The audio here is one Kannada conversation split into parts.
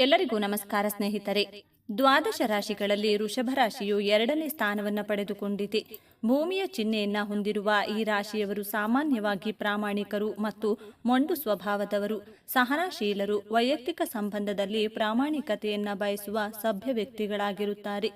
ಎಲ್ಲರಿಗೂ ನಮಸ್ಕಾರ ಸ್ನೇಹಿತರೆ. ದ್ವಾದಶ ರಾಶಿಗಳಲ್ಲಿ ಋಷಭ ರಾಶಿಯು ಎರಡನೇ ಸ್ಥಾನವನ್ನು ಪಡೆದುಕೊಂಡಿದೆ. ಭೂಮಿಯ ಚಿಹ್ನೆಯನ್ನ ಹೊಂದಿರುವ ಈ ರಾಶಿಯವರು ಸಾಮಾನ್ಯವಾಗಿ ಪ್ರಾಮಾಣಿಕರು ಮತ್ತು ಮೊಂಡು ಸ್ವಭಾವದವರು. ಸಹನಾಶೀಲರು, ವೈಯಕ್ತಿಕ ಸಂಬಂಧದಲ್ಲಿ ಪ್ರಾಮಾಣಿಕತೆಯನ್ನ ಬಯಸುವ ಸಭ್ಯ ವ್ಯಕ್ತಿಗಳಾಗಿರುತ್ತಾರೆ.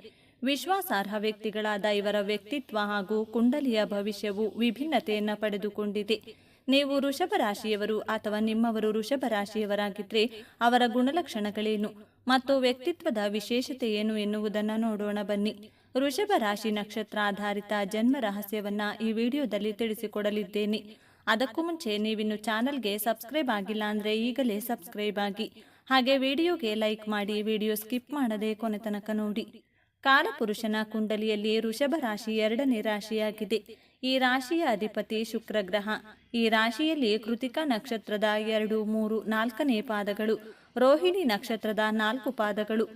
ವಿಶ್ವಾಸಾರ್ಹ ವ್ಯಕ್ತಿಗಳಾದ ಇವರ ವ್ಯಕ್ತಿತ್ವ ಹಾಗೂ ಕುಂಡಲಿಯ ಭವಿಷ್ಯವು ವಿಭಿನ್ನತೆಯನ್ನ ಪಡೆದುಕೊಂಡಿದೆ. ನೀವು ವೃಷಭ ರಾಶಿಯವರು ಅಥವಾ ನಿಮ್ಮವರು ವೃಷಭ ರಾಶಿಯವರಾಗಿದ್ದರೆ ಅವರ ಗುಣಲಕ್ಷಣಗಳೇನು? ಮತ್ತು ವ್ಯಕ್ತಿತ್ವದ ವಿಶೇಷತೆ ಏನು ಎನ್ನುವುದನ್ನು ನೋಡೋಣ ಬನ್ನಿ. ವೃಷಭ ರಾಶಿ ನಕ್ಷತ್ರ ಆಧಾರಿತ ಜನ್ಮ ರಹಸ್ಯವನ್ನ ಈ ವಿಡಿಯೋದಲ್ಲಿ ತಿಳಿಸಿಕೊಡಲಿದ್ದೇನೆ. ಅದಕ್ಕೂ ಮುಂಚೆ ನೀವಿನ್ನು ಚಾನಲ್ಗೆ ಸಬ್ಸ್ಕ್ರೈಬ್ ಆಗಿಲ್ಲ ಅಂದರೆ ಈಗಲೇ ಸಬ್ಸ್ಕ್ರೈಬ್ ಆಗಿ. ಹಾಗೆ ವಿಡಿಯೋಗೆ ಲೈಕ್ ಮಾಡಿ ವಿಡಿಯೋ ಸ್ಕಿಪ್ ಮಾಡದೆ ಕೊನೆ ತನಕ ನೋಡಿ. ಕಾಲಪುರುಷನ ಕುಂಡಲಿಯಲ್ಲಿ ಋಷಭ ರಾಶಿ ಎರಡನೇ ರಾಶಿಯಾಗಿದೆ. ಈ ರಾಶಿಯ ಅಧಿಪತಿ ಶುಕ್ರ ಗ್ರಹ. ಈ ರಾಶಿಯಲ್ಲಿ ಕೃತಿಕಾ ನಕ್ಷತ್ರದ ಎರಡು, ಮೂರು, ನಾಲ್ಕನೇ ಪಾದಗಳು, ರೋಹಿಣಿ ನಕ್ಷತ್ರದ ನಾಲ್ಕು ಪಾದಗಳು.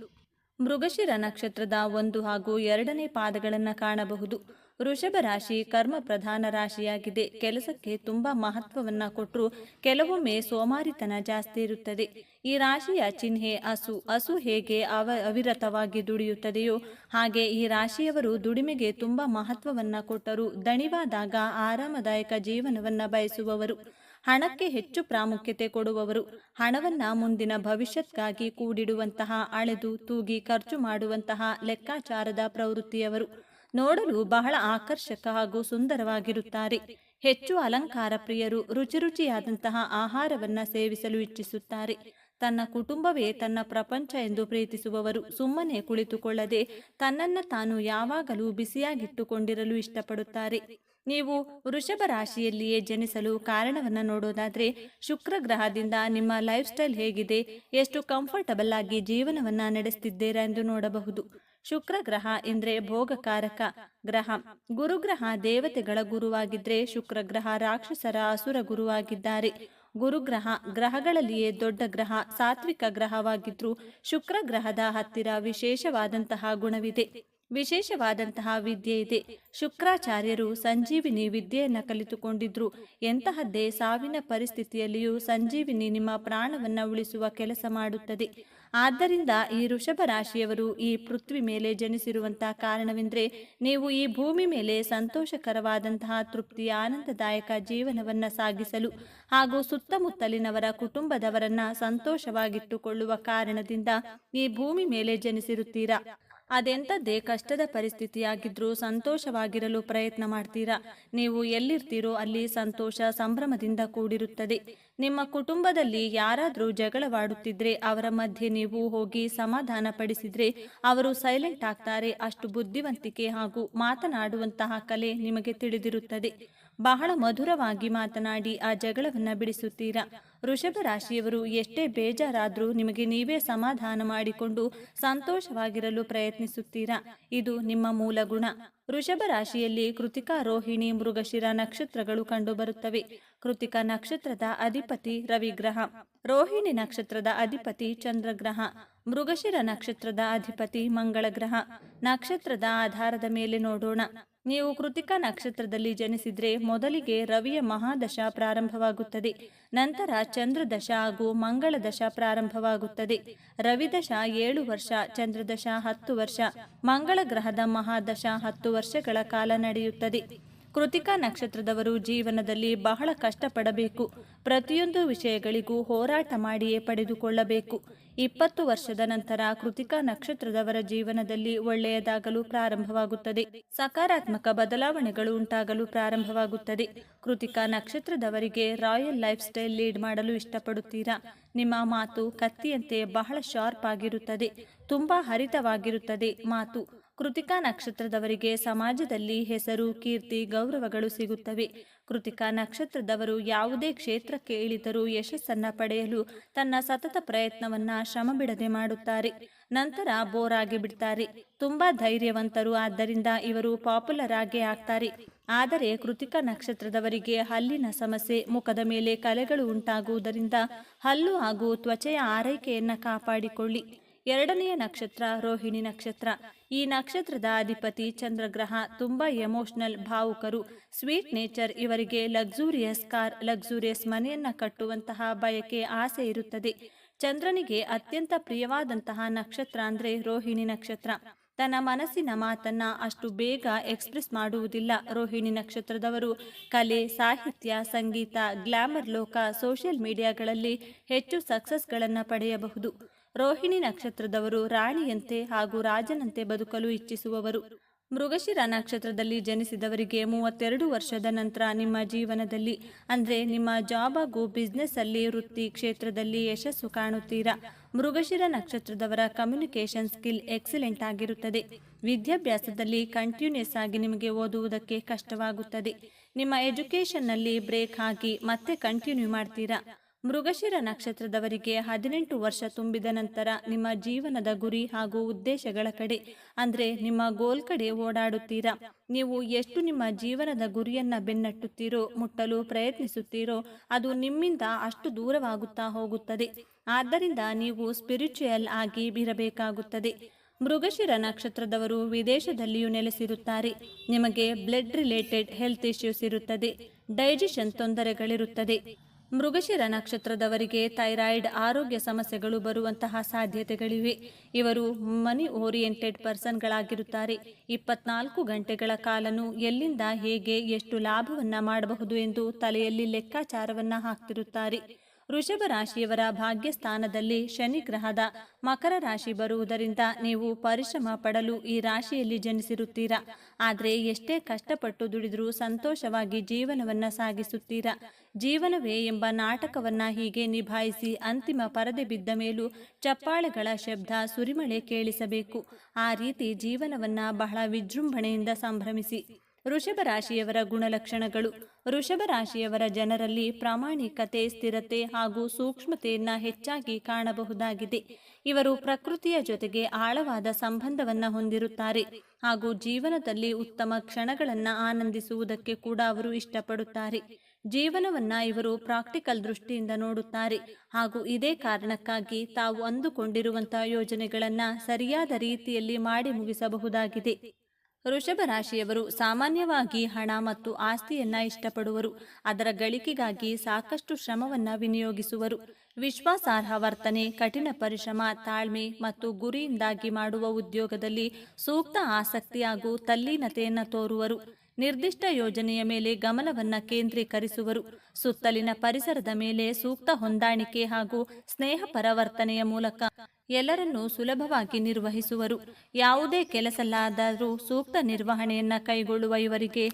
ಮೃಗಶಿರ ನಕ್ಷತ್ರದ ಒಂದು ಹಾಗೂ ಎರಡನೇ ಪಾದಗಳನ್ನು ಕಾಣಬಹುದು. ವೃಷಭ ರಾಶಿ ಕರ್ಮ ಪ್ರಧಾನ ರಾಶಿಯಾಗಿದೆ. ಕೆಲಸಕ್ಕೆ ತುಂಬಾ ಮಹತ್ವವನ್ನ ಕೊಟ್ಟರು ಕೆಲವೊಮ್ಮೆ ಸೋಮಾರಿತನ ಜಾಸ್ತಿ ಇರುತ್ತದೆ. ಈ ರಾಶಿಯ ಚಿಹ್ನೆ ಹಸು. ಹಸು ಹೇಗೆ ಅವ ಅವಿರತವಾಗಿ ದುಡಿಯುತ್ತದೆಯೋ ಹಾಗೆ ಈ ರಾಶಿಯವರು ದುಡಿಮೆಗೆ ತುಂಬಾ ಮಹತ್ವವನ್ನ ಕೊಟ್ಟರು. ದಣಿವಾದಾಗ ಆರಾಮದಾಯಕ ಜೀವನವನ್ನ ಬಯಸುವವರು. ಹಣಕ್ಕೆ ಹೆಚ್ಚು ಪ್ರಾಮುಖ್ಯತೆ ಕೊಡುವವರು. ಹಣವನ್ನ ಮುಂದಿನ ಭವಿಷ್ಯಕ್ಕಾಗಿ ಕೂಡಿಡುವಂತಹ, ಅಳೆದು ತೂಗಿ ಖರ್ಚು ಮಾಡುವಂತಹ ಲೆಕ್ಕಾಚಾರದ ಪ್ರವೃತ್ತಿಯವರು. ನೋಡಲು ಬಹಳ ಆಕರ್ಷಕ ಹಾಗೂ ಸುಂದರವಾಗಿರುತ್ತಾರೆ. ಹೆಚ್ಚು ಅಲಂಕಾರ ಪ್ರಿಯರು ರುಚಿ ರುಚಿಯಾದಂತಹ ಆಹಾರವನ್ನ ಸೇವಿಸಲು ಇಚ್ಛಿಸುತ್ತಾರೆ. ತನ್ನ ಕುಟುಂಬವೇ ತನ್ನ ಪ್ರಪಂಚ ಎಂದು ಪ್ರೀತಿಸುವವರು ಸುಮ್ಮನೆ ಕುಳಿತುಕೊಳ್ಳದೆ ತನ್ನನ್ನ ತಾನು ಯಾವಾಗಲೂ ಬಿಸಿಯಾಗಿಟ್ಟುಕೊಂಡಿರಲು ಇಷ್ಟಪಡುತ್ತಾರೆ. ನೀವು ವೃಷಭ ರಾಶಿಯಲ್ಲಿಯೇ ಜನಿಸಲು ಕಾರಣವನ್ನ ನೋಡೋದಾದ್ರೆ ಶುಕ್ರ ಗ್ರಹದಿಂದ ನಿಮ್ಮ ಲೈಫ್ ಸ್ಟೈಲ್ ಹೇಗಿದೆ, ಎಷ್ಟು ಕಂಫರ್ಟಬಲ್ ಆಗಿ ಜೀವನವನ್ನ ನಡೆಸುತ್ತಿದ್ದೀರಾ ಎಂದು ನೋಡಬಹುದು. ಶುಕ್ರ ಗ್ರಹ ಎಂದ್ರೆ ಭೋಗಕಾರಕ ಗ್ರಹ. ಗುರುಗ್ರಹ ದೇವತೆಗಳ ಗುರುವಾಗಿದ್ರೆ ಶುಕ್ರ ಗ್ರಹ ರಾಕ್ಷಸರ ಅಸುರ ಗುರುವಾಗಿದ್ದಾರೆ. ಗುರುಗ್ರಹ ಗ್ರಹಗಳಲ್ಲಿಯೇ ದೊಡ್ಡ ಗ್ರಹ, ಸಾತ್ವಿಕ ಗ್ರಹವಾಗಿದ್ರೂ ಶುಕ್ರ ಗ್ರಹದ ಹತ್ತಿರ ವಿಶೇಷವಾದಂತಹ ಗುಣವಿದೆ. ವಿಶೇಷವಾದಂತಹ ವಿದ್ಯೆ ಇದೆ. ಶುಕ್ರಾಚಾರ್ಯರು ಸಂಜೀವಿನಿ ವಿದ್ಯೆಯನ್ನ ಕಲಿತುಕೊಂಡಿದ್ರು. ಎಂತಹದ್ದೇ ಸಾವಿನ ಪರಿಸ್ಥಿತಿಯಲ್ಲಿಯೂ ಸಂಜೀವಿನಿ ನಿಮ್ಮ ಪ್ರಾಣವನ್ನ ಉಳಿಸುವ ಕೆಲಸ ಮಾಡುತ್ತದೆ. ಆದ್ದರಿಂದ ಈ ವೃಷಭ ರಾಶಿಯವರು ಈ ಪೃಥ್ವಿ ಮೇಲೆ ಜನಿಸಿರುವಂತಹ ಕಾರಣವೆಂದರೆ ನೀವು ಈ ಭೂಮಿ ಮೇಲೆ ಸಂತೋಷಕರವಾದಂತಹ ತೃಪ್ತಿ, ಆನಂದದಾಯಕ ಜೀವನವನ್ನ ಸಾಗಿಸಲು ಹಾಗೂ ಸುತ್ತಮುತ್ತಲಿನವರ ಕುಟುಂಬದವರನ್ನ ಸಂತೋಷವಾಗಿಟ್ಟುಕೊಳ್ಳುವ ಕಾರಣದಿಂದ ಈ ಭೂಮಿ ಮೇಲೆ ಜನಿಸಿರುತ್ತೀರಾ? ಅದೆಂಥದ್ದೇ ಕಷ್ಟದ ಪರಿಸ್ಥಿತಿಯಾಗಿದ್ರೂ ಸಂತೋಷವಾಗಿರಲು ಪ್ರಯತ್ನ ಮಾಡ್ತೀರಾ? ನೀವು ಎಲ್ಲಿರ್ತೀರೋ ಅಲ್ಲಿ ಸಂತೋಷ ಸಂಭ್ರಮದಿಂದ ಕೂಡಿರುತ್ತದೆ. ನಿಮ್ಮ ಕುಟುಂಬದಲ್ಲಿ ಯಾರಾದರೂ ಜಗಳವಾಡುತ್ತಿದ್ರೆ ಅವರ ಮಧ್ಯೆ ನೀವು ಹೋಗಿ ಸಮಾಧಾನ ಪಡಿಸಿದ್ರೆ ಅವರು ಸೈಲೆಂಟ್ ಆಗ್ತಾರೆ. ಅಷ್ಟು ಬುದ್ಧಿವಂತಿಕೆ ಹಾಗೂ ಮಾತನಾಡುವಂತಹ ಕಲೆ ನಿಮಗೆ ತಿಳಿದಿರುತ್ತದೆ. ಬಹಳ ಮಧುರವಾಗಿ ಮಾತನಾಡಿ ಆ ಜಗಳವನ್ನ ಬಿಡಿಸುತ್ತೀರಾ? ವೃಷಭ ರಾಶಿಯವರು ಎಷ್ಟೇ ಬೇಜಾರಾದರೂ ನಿಮಗೆ ನೀವೇ ಸಮಾಧಾನ ಮಾಡಿಕೊಂಡು ಸಂತೋಷವಾಗಿರಲು ಪ್ರಯತ್ನಿಸುತ್ತೀರಾ? ಇದು ನಿಮ್ಮ ಮೂಲ ಗುಣ. ವೃಷಭ ರಾಶಿಯಲ್ಲಿ ಕೃತಿಕಾ ರೋಹಿಣಿ, ಮೃಗಶಿರ ನಕ್ಷತ್ರಗಳು ಕಂಡುಬರುತ್ತವೆ. ಕೃತಿಕಾ ನಕ್ಷತ್ರದ ಅಧಿಪತಿ ರವಿಗ್ರಹ. ರೋಹಿಣಿ ನಕ್ಷತ್ರದ ಅಧಿಪತಿ ಚಂದ್ರಗ್ರಹ. ಮೃಗಶಿರ ನಕ್ಷತ್ರದ ಅಧಿಪತಿ ಮಂಗಳ ಗ್ರಹ ನಕ್ಷತ್ರದ ಆಧಾರದ ಮೇಲೆ ನೋಡೋಣ. ನೀವು ಕೃತಿಕಾ ನಕ್ಷತ್ರದಲ್ಲಿ ಜನಿಸಿದ್ರೆ ಮೊದಲಿಗೆ ರವಿಯ ಮಹಾದಶ ಪ್ರಾರಂಭವಾಗುತ್ತದೆ. ನಂತರ ಚಂದ್ರದಶ ಹಾಗೂ ಮಂಗಳ ದಶ ಪ್ರಾರಂಭವಾಗುತ್ತದೆ. ರವಿದಶ ಏಳು ವರ್ಷ, ಚಂದ್ರದಶ ಹತ್ತು ವರ್ಷ, ಮಂಗಳ ಗ್ರಹದ ಮಹಾದಶ ಹತ್ತು ವರ್ಷಗಳ ಕಾಲ ನಡೆಯುತ್ತದೆ. ಕೃತಿಕಾ ನಕ್ಷತ್ರದವರು ಜೀವನದಲ್ಲಿ ಬಹಳ ಕಷ್ಟಪಡಬೇಕು. ಪ್ರತಿಯೊಂದು ವಿಷಯಗಳಿಗೂ ಹೋರಾಟ ಮಾಡಿಯೇ ಪಡೆದುಕೊಳ್ಳಬೇಕು. ಇಪ್ಪತ್ತು ವರ್ಷದ ನಂತರ ಕೃತಿಕಾ ನಕ್ಷತ್ರದವರ ಜೀವನದಲ್ಲಿ ಒಳ್ಳೆಯದಾಗಲು ಪ್ರಾರಂಭವಾಗುತ್ತದೆ. ಸಕಾರಾತ್ಮಕ ಬದಲಾವಣೆಗಳು ಉಂಟಾಗಲು ಪ್ರಾರಂಭವಾಗುತ್ತದೆ. ಕೃತಿಕಾ ನಕ್ಷತ್ರದವರಿಗೆ ರಾಯಲ್ ಲೈಫ್ ಸ್ಟೈಲ್ ಲೀಡ್ ಮಾಡಲು ಇಷ್ಟಪಡುತ್ತೀರಾ? ನಿಮ್ಮ ಮಾತು ಕತ್ತಿಯಂತೆ ಬಹಳ ಶಾರ್ಪ್ ಆಗಿರುತ್ತದೆ. ತುಂಬಾ ಹರಿತವಾಗಿರುತ್ತದೆ ಮಾತು. ಕೃತಿಕಾ ನಕ್ಷತ್ರದವರಿಗೆ ಸಮಾಜದಲ್ಲಿ ಹೆಸರು, ಕೀರ್ತಿ, ಗೌರವಗಳು ಸಿಗುತ್ತವೆ. ಕೃತಿಕಾ ನಕ್ಷತ್ರದವರು ಯಾವುದೇ ಕ್ಷೇತ್ರಕ್ಕೆ ಇಳಿದರೂ ಯಶಸ್ಸನ್ನ ಪಡೆಯಲು ತನ್ನ ಸತತ ಪ್ರಯತ್ನವನ್ನ ಶ್ರಮ ಬಿಡದೆ ಮಾಡುತ್ತಾರೆ. ನಂತರ ಬೋರ್ ಆಗಿ ಬಿಡ್ತಾರೆ. ತುಂಬಾ ಧೈರ್ಯವಂತರು ಆದ್ದರಿಂದ ಇವರು ಪಾಪ್ಯುಲರ್ ಆಗಿ ಆಗ್ತಾರೆ. ಆದರೆ ಕೃತಿಕಾ ನಕ್ಷತ್ರದವರಿಗೆ ಹಲ್ಲಿನ ಸಮಸ್ಯೆ, ಮುಖದ ಮೇಲೆ ಕಲೆಗಳು ಉಂಟಾಗುವುದರಿಂದ ಹಲ್ಲು ಹಾಗೂ ತ್ವಚೆಯ ಆರೈಕೆಯನ್ನ ಕಾಪಾಡಿಕೊಳ್ಳಿ. ಎರಡನೆಯ ನಕ್ಷತ್ರ ರೋಹಿಣಿ ನಕ್ಷತ್ರ. ಈ ನಕ್ಷತ್ರದ ಅಧಿಪತಿ ಚಂದ್ರಗ್ರಹ ತುಂಬಾ ಎಮೋಷನಲ್ ಭಾವುಕರು. ಸ್ವೀಟ್ ನೇಚರ್ ಇವರಿಗೆ ಲಕ್ಸುರಿಯಸ್ ಕಾರ್, ಲಕ್ಸುರಿಯಸ್ ಮನೆಯನ್ನ ಕಟ್ಟುವಂತಹ ಬಯಕೆ, ಆಸೆ ಇರುತ್ತದೆ. ಚಂದ್ರನಿಗೆ ಅತ್ಯಂತ ಪ್ರಿಯವಾದಂತಹ ನಕ್ಷತ್ರ ಅಂದ್ರೆ ರೋಹಿಣಿ ನಕ್ಷತ್ರ. ತನ್ನ ಮನಸ್ಸಿನ ಮಾತನ್ನ ಅಷ್ಟು ಬೇಗ ಎಕ್ಸ್ಪ್ರೆಸ್ ಮಾಡುವುದಿಲ್ಲ. ರೋಹಿಣಿ ನಕ್ಷತ್ರದವರು ಕಲೆ, ಸಾಹಿತ್ಯ, ಸಂಗೀತ, ಗ್ಲಾಮರ್ ಲೋಕ, ಸೋಷಿಯಲ್ ಮೀಡಿಯಾಗಳಲ್ಲಿ ಹೆಚ್ಚು ಸಕ್ಸಸ್ಗಳನ್ನು ಪಡೆಯಬಹುದು. ರೋಹಿಣಿ ನಕ್ಷತ್ರದವರು ರಾಣಿಯಂತೆ ಹಾಗೂ ರಾಜನಂತೆ ಬದುಕಲು ಇಚ್ಛಿಸುವವರು. ಮೃಗಶಿರ ನಕ್ಷತ್ರದಲ್ಲಿ ಜನಿಸಿದವರಿಗೆ ಮೂವತ್ತೆರಡು ವರ್ಷದ ನಂತರ ನಿಮ್ಮ ಜೀವನದಲ್ಲಿ, ಅಂದರೆ ನಿಮ್ಮ ಜಾಬ್ ಹಾಗೂ ಬಿಸ್ನೆಸ್ ಅಲ್ಲಿ ವೃತ್ತಿ ಕ್ಷೇತ್ರದಲ್ಲಿ ಯಶಸ್ಸು ಕಾಣುತ್ತೀರಾ? ಮೃಗಶಿರ ನಕ್ಷತ್ರದವರ ಕಮ್ಯುನಿಕೇಷನ್ ಸ್ಕಿಲ್ ಎಕ್ಸಲೆಂಟ್ ಆಗಿರುತ್ತದೆ. ವಿದ್ಯಾಭ್ಯಾಸದಲ್ಲಿ ಕಂಟಿನ್ಯೂಸ್ ಆಗಿ ನಿಮಗೆ ಓದುವುದಕ್ಕೆ ಕಷ್ಟವಾಗುತ್ತದೆ. ನಿಮ್ಮ ಎಜುಕೇಷನ್ನಲ್ಲಿ ಬ್ರೇಕ್ ಹಾಕಿ ಮತ್ತೆ ಕಂಟಿನ್ಯೂ ಮಾಡ್ತೀರಾ? ಮೃಗಶಿರ ನಕ್ಷತ್ರದವರಿಗೆ ಹದಿನೆಂಟು ವರ್ಷ ತುಂಬಿದ ನಂತರ ನಿಮ್ಮ ಜೀವನದ ಗುರಿ ಹಾಗೂ ಉದ್ದೇಶಗಳ ಕಡೆ, ಅಂದ್ರೆ ನಿಮ್ಮ ಗೋಲ್ ಕಡೆ ಓಡಾಡುತ್ತೀರಾ? ನೀವು ಎಷ್ಟು ನಿಮ್ಮ ಜೀವನದ ಗುರಿಯನ್ನ ಬೆನ್ನಟ್ಟುತ್ತೀರೋ, ಮುಟ್ಟಲು ಪ್ರಯತ್ನಿಸುತ್ತೀರೋ, ಅದು ನಿಮ್ಮಿಂದ ಅಷ್ಟು ದೂರವಾಗುತ್ತಾ ಹೋಗುತ್ತದೆ. ಆದ್ದರಿಂದ ನೀವು ಸ್ಪಿರಿಚುಯಲ್ ಆಗಿ ಇರಬೇಕಾಗುತ್ತದೆ. ಮೃಗಶಿರ ನಕ್ಷತ್ರದವರು ವಿದೇಶದಲ್ಲಿಯೂ ನೆಲೆಸಿರುತ್ತಾರೆ. ನಿಮಗೆ ಬ್ಲಡ್ ರಿಲೇಟೆಡ್ ಹೆಲ್ತ್ ಇಶ್ಯೂಸ್ ಇರುತ್ತದೆ. ಡೈಜೆಷನ್ ತೊಂದರೆಗಳಿರುತ್ತದೆ. ಮೃಗಶಿರ ನಕ್ಷತ್ರದವರಿಗೆ ಥೈರಾಯ್ಡ್ ಆರೋಗ್ಯ ಸಮಸ್ಯೆಗಳು ಬರುವಂತಹ ಸಾಧ್ಯತೆಗಳಿವೆ. ಇವರು ಮನಿ ಓರಿಯೆಂಟೆಡ್ ಪರ್ಸನ್ಗಳಾಗಿರುತ್ತಾರೆ. ಇಪ್ಪತ್ನಾಲ್ಕು ಗಂಟೆಗಳ ಕಾಲನು ಎಲ್ಲಿಂದ ಹೇಗೆ ಎಷ್ಟು ಲಾಭವನ್ನ ಮಾಡಬಹುದು ಎಂದು ತಲೆಯಲ್ಲಿ ಲೆಕ್ಕಾಚಾರವನ್ನ ಹಾಕ್ತಿರುತ್ತಾರೆ. ವೃಷಭ ರಾಶಿಯವರ ಭಾಗ್ಯಸ್ಥಾನದಲ್ಲಿ ಶನಿ ಗ್ರಹದ ಮಕರ ರಾಶಿ ಬರುವುದರಿಂದ ನೀವು ಪರಿಶ್ರಮ ಪಡಲು ಈ ರಾಶಿಯಲ್ಲಿ ಜನಿಸಿರುತ್ತೀರಾ? ಆದರೆ ಎಷ್ಟೇ ಕಷ್ಟಪಟ್ಟು ದುಡಿದರೂ ಸಂತೋಷವಾಗಿ ಜೀವನವನ್ನ ಸಾಗಿಸುತ್ತೀರಾ? ಜೀವನವೇ ಎಂಬ ನಾಟಕವನ್ನ ಹೀಗೆ ನಿಭಾಯಿಸಿ ಅಂತಿಮ ಪರದೆ ಬಿದ್ದ ಮೇಲೂ ಚಪ್ಪಾಳೆಗಳ ಶಬ್ದ ಸುರಿಮಳೆ ಕೇಳಿಸಬೇಕು. ಆ ರೀತಿ ಜೀವನವನ್ನ ಬಹಳ ವಿಜೃಂಭಣೆಯಿಂದ ಸಂಭ್ರಮಿಸಿ. ವೃಷಭ ರಾಶಿಯವರ ಗುಣಲಕ್ಷಣಗಳು. ವೃಷಭ ರಾಶಿಯವರ ಜನರಲ್ಲಿ ಪ್ರಾಮಾಣಿಕತೆ, ಸ್ಥಿರತೆ ಹಾಗೂ ಸೂಕ್ಷ್ಮತೆಯನ್ನ ಹೆಚ್ಚಾಗಿ ಕಾಣಬಹುದಾಗಿದೆ. ಇವರು ಪ್ರಕೃತಿಯ ಜೊತೆಗೆ ಆಳವಾದ ಸಂಬಂಧವನ್ನ ಹೊಂದಿರುತ್ತಾರೆ ಹಾಗೂ ಜೀವನದಲ್ಲಿ ಉತ್ತಮ ಕ್ಷಣಗಳನ್ನ ಆನಂದಿಸುವುದಕ್ಕೆ ಕೂಡ ಅವರು ಇಷ್ಟಪಡುತ್ತಾರೆ. ಜೀವನವನ್ನ ಇವರು ಪ್ರಾಕ್ಟಿಕಲ್ ದೃಷ್ಟಿಯಿಂದ ನೋಡುತ್ತಾರೆ ಹಾಗೂ ಇದೇ ಕಾರಣಕ್ಕಾಗಿ ತಾವು ಅಂದುಕೊಂಡಿರುವಂತಹ ಯೋಜನೆಗಳನ್ನ ಸರಿಯಾದ ರೀತಿಯಲ್ಲಿ ಮಾಡಿ ಮುಗಿಸಬಹುದಾಗಿದೆ. ವೃಷಭ ರಾಶಿಯವರು ಸಾಮಾನ್ಯವಾಗಿ ಹಣ ಮತ್ತು ಆಸ್ತಿಯನ್ನ ಇಷ್ಟಪಡುವರು. ಅದರ ಗಳಿಕೆಗಾಗಿ ಸಾಕಷ್ಟು ಶ್ರಮವನ್ನ ವಿನಿಯೋಗಿಸುವರು. ವಿಶ್ವಾಸಾರ್ಹ ವರ್ತನೆ, ಕಠಿಣ ಪರಿಶ್ರಮ, ತಾಳ್ಮೆ ಮತ್ತು ಗುರಿಯಿಂದಾಗಿ ಮಾಡುವ ಉದ್ಯೋಗದಲ್ಲಿ ಸೂಕ್ತ ಆಸಕ್ತಿ ಹಾಗೂ ತಲ್ಲೀನತೆಯನ್ನು ತೋರುವರು. ನಿರ್ದಿಷ್ಟ ಯೋಜನೆಯ ಮೇಲೆ ಗಮನವನ್ನ ಕೇಂದ್ರೀಕರಿಸುವರು. ಸುತ್ತಲಿನ ಪರಿಸರದ ಮೇಲೆ ಸೂಕ್ತ ಹೊಂದಾಣಿಕೆ ಹಾಗೂ ಸ್ನೇಹ ಪರವರ್ತನೆಯ ಮೂಲಕ ಎಲ್ಲರನ್ನೂ ಸುಲಭವಾಗಿ ನಿರ್ವಹಿಸುವರು. ಯಾವುದೇ ಕೆಲಸಲ್ಲಾದರೂ ಸೂಕ್ತ ನಿರ್ವಹಣೆಯನ್ನ ಕೈಗೊಳ್ಳುವ ಇವರಿಗೆ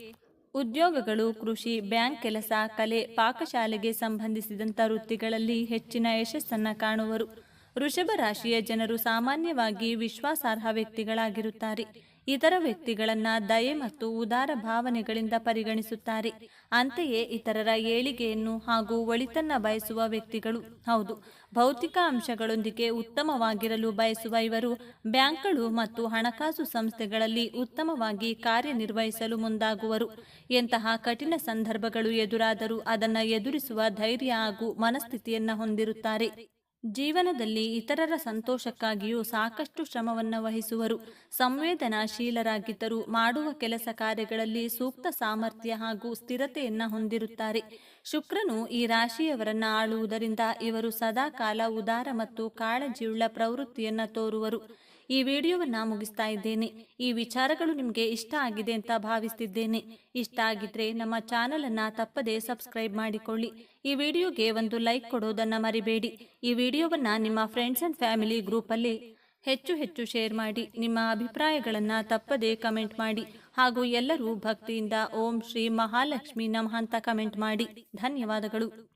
ಉದ್ಯೋಗಗಳು, ಕೃಷಿ, ಬ್ಯಾಂಕ್ ಕೆಲಸ, ಕಲೆ, ಪಾಕಶಾಲೆಗೆ ಸಂಬಂಧಿಸಿದಂಥ ವೃತ್ತಿಗಳಲ್ಲಿ ಹೆಚ್ಚಿನ ಯಶಸ್ಸನ್ನು ಕಾಣುವರು. ವೃಷಭ ರಾಶಿಯ ಜನರು ಸಾಮಾನ್ಯವಾಗಿ ವಿಶ್ವಾಸಾರ್ಹ ವ್ಯಕ್ತಿಗಳಾಗಿರುತ್ತಾರೆ. ಇತರ ವ್ಯಕ್ತಿಗಳನ್ನ ದಯೆ ಮತ್ತು ಉದಾರ ಭಾವನೆಗಳಿಂದ ಪರಿಗಣಿಸುತ್ತಾರೆ. ಅಂತೆಯೇ ಇತರರ ಏಳಿಗೆಯನ್ನು ಹಾಗೂ ಒಳಿತನ್ನ ಬಯಸುವ ವ್ಯಕ್ತಿಗಳು. ಹೌದು, ಭೌತಿಕ ಅಂಶಗಳೊಂದಿಗೆ ಉತ್ತಮವಾಗಿರಲು ಬಯಸುವ ಇವರು ಬ್ಯಾಂಕ್ಗಳು ಮತ್ತು ಹಣಕಾಸು ಸಂಸ್ಥೆಗಳಲ್ಲಿ ಉತ್ತಮವಾಗಿ ಕಾರ್ಯನಿರ್ವಹಿಸಲು ಮುಂದಾಗುವರು. ಎಂತಹ ಕಠಿಣ ಸಂದರ್ಭಗಳು ಎದುರಾದರೂ ಅದನ್ನು ಎದುರಿಸುವ ಧೈರ್ಯ ಹಾಗೂ ಮನಸ್ಥಿತಿಯನ್ನು ಹೊಂದಿರುತ್ತಾರೆ. ಜೀವನದಲ್ಲಿ ಇತರರ ಸಂತೋಷಕ್ಕಾಗಿಯೂ ಸಾಕಷ್ಟು ಶ್ರಮವನ್ನು ವಹಿಸುವರು. ಸಂವೇದನಾಶೀಲರಾಗಿದ್ದರೂ ಮಾಡುವ ಕೆಲಸ ಕಾರ್ಯಗಳಲ್ಲಿ ಸೂಕ್ತ ಸಾಮರ್ಥ್ಯ ಹಾಗೂ ಸ್ಥಿರತೆಯನ್ನು ಹೊಂದಿರುತ್ತಾರೆ. ಶುಕ್ರನು ಈ ರಾಶಿಯವರನ್ನು ಆಳುವುದರಿಂದ ಇವರು ಸದಾ ಕಾಲ ಉದಾರ ಮತ್ತು ಕಾಳಜಿಯುಳ್ಳ ಪ್ರವೃತ್ತಿಯನ್ನು ತೋರುವರು. ಈ ವಿಡಿಯೋವನ್ನ ಮುಗಿಸ್ತಾ ಇದ್ದೇನೆ. ಈ ವಿಚಾರಗಳು ನಿಮಗೆ ಇಷ್ಟ ಆಗಿದೆ ಅಂತ ಭಾವಿಸ್ತಿದ್ದೇನೆ. ಇಷ್ಟ ಆಗಿದ್ರೆ ನಮ್ಮ ಚಾನಲ್ ಅನ್ನ ತಪ್ಪದೆ ಸಬ್ಸ್ಕ್ರೈಬ್ ಮಾಡಿಕೊಳ್ಳಿ. ಈ ವಿಡಿಯೋಗೆ ಒಂದು ಲೈಕ್ ಕೊಡೋದನ್ನ ಮರಿಬೇಡಿ. ಈ ವಿಡಿಯೋವನ್ನ ನಿಮ್ಮ ಫ್ರೆಂಡ್ಸ್ ಅಂಡ್ ಫ್ಯಾಮಿಲಿ ಗ್ರೂಪಲ್ಲಿ ಹೆಚ್ಚು ಹೆಚ್ಚು ಶೇರ್ ಮಾಡಿ. ನಿಮ್ಮ ಅಭಿಪ್ರಾಯಗಳನ್ನು ತಪ್ಪದೆ ಕಮೆಂಟ್ ಮಾಡಿ. ಹಾಗೂ ಎಲ್ಲರೂ ಭಕ್ತಿಯಿಂದ ಓಂ ಶ್ರೀ ಮಹಾಲಕ್ಷ್ಮಿ ನಮಃ ಅಂತ ಕಮೆಂಟ್ ಮಾಡಿ. ಧನ್ಯವಾದಗಳು.